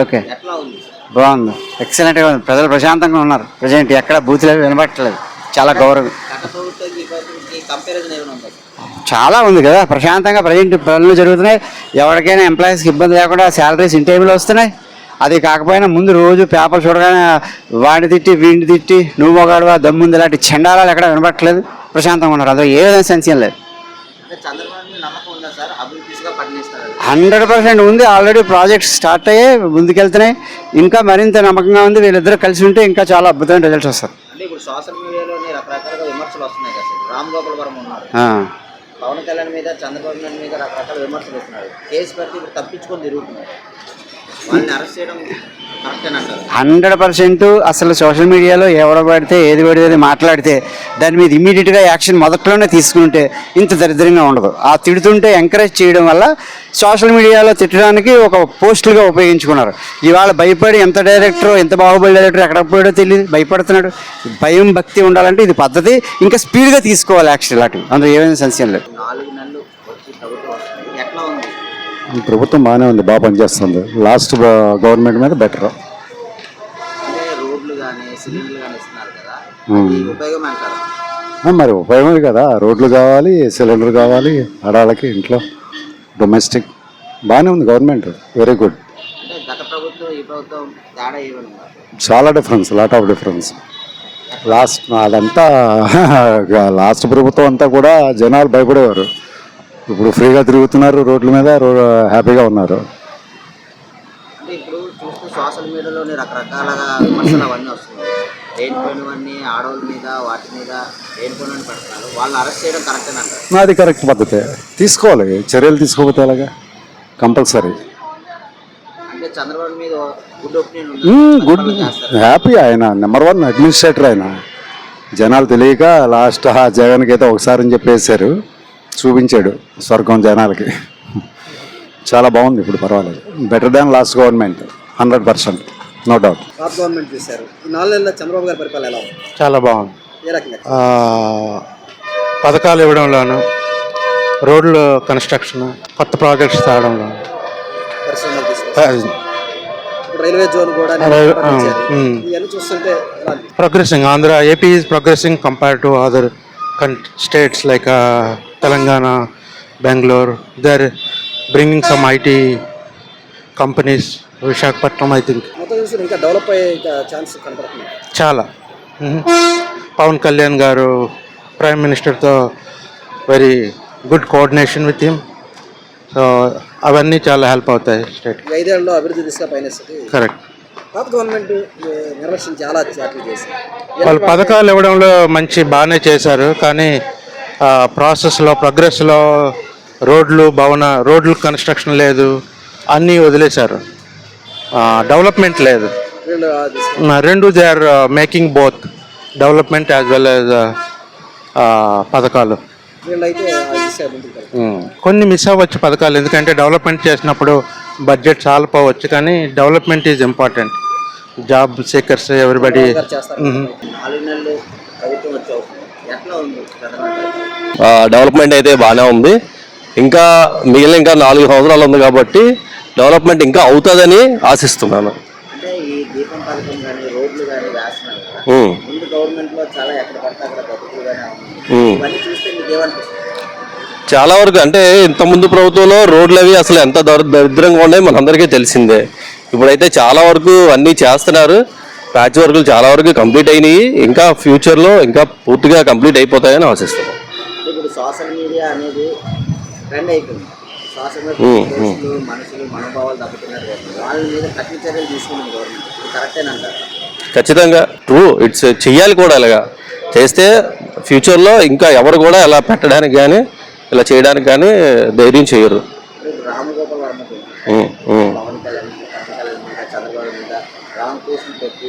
Okay. బాగుంది. ఎక్సలెంట్గా ఉంది. ప్రజలు ప్రశాంతంగా ఉన్నారు. ప్రజెంట్ ఎక్కడ బూతులు వినబట్టలేదు. చాలా గౌరవం. చాలా ఉంది కదా. ప్రశాంతంగా ప్రజెంట్ పనులు జరుగుతున్నాయి. ఎవరికైనా ఎంప్లాయీస్కి ఇబ్బంది లేకుండా శాలరీస్ ఇన్ టైంలో వస్తున్నాయి. అది కాకపోయినా ముందు రోజు పేపర్ చూడగానే వాడిని తిట్టి వీడిని తిట్టి నువ్వు ఒకడువా దమ్ముంది ఇలాంటి చండాలాలు ఎక్కడ వినబట్టలేదు. ప్రశాంతంగా ఉన్నారు. అందులో ఏ విధంగా సంశయం లేదు. హండ్రెడ్ పర్సెంట్ ఉంది. ఆల్రెడీ ప్రాజెక్ట్స్ స్టార్ట్ అయ్యాయి ముందుకెళ్తున్నాయి. ఇంకా మరింత నమ్మకంగా ఉంది. వీళ్ళిద్దరూ కలిసి ఉంటే ఇంకా చాలా అద్భుతమైన రిజల్ట్స్ వస్తారు అంటే ఇప్పుడు సోషల్ మీడియాలోని రకరకాలుగా విమర్శలు వస్తున్నాయి కదా సార్. రామ్ గోపాల్ వర్మ ఉన్నారు. ఆ. పవన్ కళ్యాణ్ మీద చంద్రబాబు నాయుడు మీద రకరకాల విమర్శలు వస్తున్నారు కేసు పెడితే ఇప్పుడు తప్పించుకొని తిరుగుతున్నారు. హండ్రెడ్ పర్సెంట్ అసలు సోషల్ మీడియాలో ఎవడ పడితే ఏది పడితే మాట్లాడితే దాని మీద ఇమీడియట్గా యాక్షన్ మొదట్లోనే తీసుకుంటే ఇంత దరిద్రంగా ఉండదు. ఆ తిడుతుంటే ఎంకరేజ్ చేయడం వల్ల సోషల్ మీడియాలో తిట్టడానికి ఒక పోస్టులుగా ఉపయోగించుకున్నారు. ఇవాళ భయపడి ఎంత డైరెక్టర్ ఎంత బాహుబలి డైరెక్టర్ ఎక్కడ పోయాడో తెలియదు భయపడుతున్నాడు. భయం భక్తి ఉండాలంటే ఇది పద్ధతి. ఇంకా స్పీడ్గా తీసుకోవాలి యాక్షన్ ఇలాంటివి అందులో ఏమైనా సంశయం లేదు. ప్రభుత్వం బాగానే ఉంది బాగా పనిచేస్తుంది. లాస్ట్ గవర్నమెంట్ మీద బెటర్ మరి ఉపయోగమే కదా. రోడ్లు కావాలి సిలిండర్ కావాలి ఆడాలకి ఇంట్లో డొమెస్టిక్ బాగానే ఉంది గవర్నమెంట్ వెరీ గుడ్ చాలా difference lot of difference last అదంతా లాస్ట్ ప్రభుత్వం అంతా కూడా జనాలు భయపడేవారు. ఇప్పుడు ఫ్రీగా తిరుగుతున్నారు రోడ్ల మీద హ్యాపీగా ఉన్నారు. అంటే ఇప్పుడు చూస్తే సోషల్ మీడియాలోని రకరకాలుగా విమర్శలు అవన్నీ వస్తున్నాయి. లేనిపోయినవన్నీ ఆడవాళ్ళ మీద వాటి మీద లేనిపోయినవన్నీ పెడుతున్నారు వాళ్ళని అరెస్ట్ చేయడం కరెక్ట్ అని అంటారు? అది కరెక్ట్ పద్ధతే. తీసుకోవాలి చర్యలు తీసుకోకపోతే ఎలాగా? కంపల్సరీ. అంటే చంద్రబాబు మీద గుడ్ ఒపీనియన్ హ్యాపీ ఆయన నెంబర్ వన్ అడ్మినిస్ట్రేటర్ ఆయన. జనాలు తెలియక లాస్ట్ జగన్కి అయితే ఒకసారి అని చెప్పేశారు. చూపించాడు స్వర్గం జనాలకి. చాలా బాగుంది ఇప్పుడు పర్వాలేదు. Better than last government hundred percent no doubt top government చూశారు. ఈ నాలుగు నెలల చంద్రబాబు గారి పరిపాలన ఎలా ఉంది? చాలా బాగుంది. ఏ రకంగా? ఆ, పథకాలు ఇవ్వడంలోను రోడ్లు కన్స్ట్రక్షన్ కొత్త ప్రాజెక్ట్స్ తేవడంలో పరిశ్రమలు తీసుకొచ్చారు ప్ర- ఇప్పుడు రైల్వే జోన్ కూడా రైల్వే- నిర్మించారు. ఆ, ఉమ్. ఇవన్నీ చూస్తుంటే ఎలా అనిపిస్తుంది? progressing. Andhra AP is progressing compared to other con- states like uh, telangana bangalore they're bringing some it companies Visakhapatnam I చూసి ఇంకా డెవలప్ అయ్యే ఛాన్స్ కనపడుతుంది. చాలా. Pawan Kalyan garu prime మినిస్టర్తో very good coordination with him. So అవన్నీ చాలా హెల్ప్ అవుతాయి state. ఐదేళ్ళలో అభివృద్ధి దిశగా పయనిస్తుంది. కరెక్ట్. పాత గవర్నమెంట్ చాలా చేసింది. వాళ్ళు పథకాలు ఇవ్వడంలో మంచి బాగానే చేశారు కానీ ప్రాసెస్లో ప్రోగ్రెస్లో రోడ్లు భవన రోడ్లు కన్స్ట్రక్షన్ లేదు. అన్నీ వదిలేశారు. డెవలప్మెంట్ లేదు. రెండు they are making both development as well as పథకాలు. కొన్ని మిస్ అవ్వచ్చు పథకాలు. ఎందుకంటే డెవలప్మెంట్ చేసినప్పుడు బడ్జెట్ చాలిపోవచ్చు కానీ development is important job seekers everybody development అయితే బాగానే ఉంది. ఇంకా మిగిలిన ఇంకా నాలుగు సంవత్సరాలు ఉంది కాబట్టి డెవలప్మెంట్ ఇంకా అవుతుందని ఆశిస్తున్నాను. చాలా వరకు అంటే ఇంత ముందు ప్రభుత్వంలో రోడ్లు అవి అసలు ఎంత దరి దరిద్రంగా ఉన్నాయి మనందరికీ తెలిసిందే. ఇప్పుడైతే చాలా వరకు అన్నీ చేస్తున్నారు. ప్యాచ్ వర్కులు చాలా వరకు కంప్లీట్ అయినాయి. ఇంకా ఫ్యూచర్లో ఇంకా పూర్తిగా కంప్లీట్ అయిపోతాయని ఆశిస్తున్నాను అంటే ఇప్పుడు సోషల్ మీడియా అనేది ట్రెండ్ అయిపోయింది. సోషల్ మీడియా మనుషులు మనోభావాలు కాబట్టి వాళ్ళ మీద కఠిన చర్యలు తీసుకుంది గవర్నమెంట్ ఇది కరెక్టేనంటారు ఖచ్చితంగా. ట్రూ ఇట్స్ చెయ్యాలి కూడా అలాగా. చేస్తే ఫ్యూచర్లో ఇంకా ఎవరు కూడా ఇలా పెట్టడానికి కానీ ఇలా చేయడానికి కానీ ధైర్యం చేయరు. రామగోపాల్. పవన్ కళ్యాణ్ మీద చంద్రబాబు మీద రామ్ కేసులు పెట్టి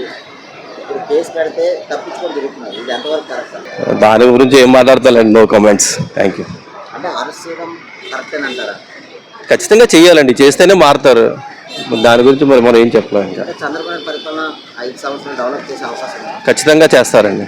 కేసు పెడితే తప్పించుకొని తిరుగుతున్నారు. ఇది ఎంతవరకు కరెక్ట్? అంటారు దాని గురించి ఏం మాట్లాడతానండి నో కామెంట్స్ థ్యాంక్ యూ అంటే అరెస్ట్ చేయడం కరెక్టేనంటారా ఖచ్చితంగా చెయ్యాలండి. చేస్తేనే మారుతారు. దాని గురించి మరి మనం ఏం చెప్పలేం ఇంకా. అంటే చంద్రబాబు నాయుడు పరిపాలన ఐదు సంవత్సరాలు డెవలప్ చేసే అవకాశం ఉంది? ఖచ్చితంగా చేస్తారండి.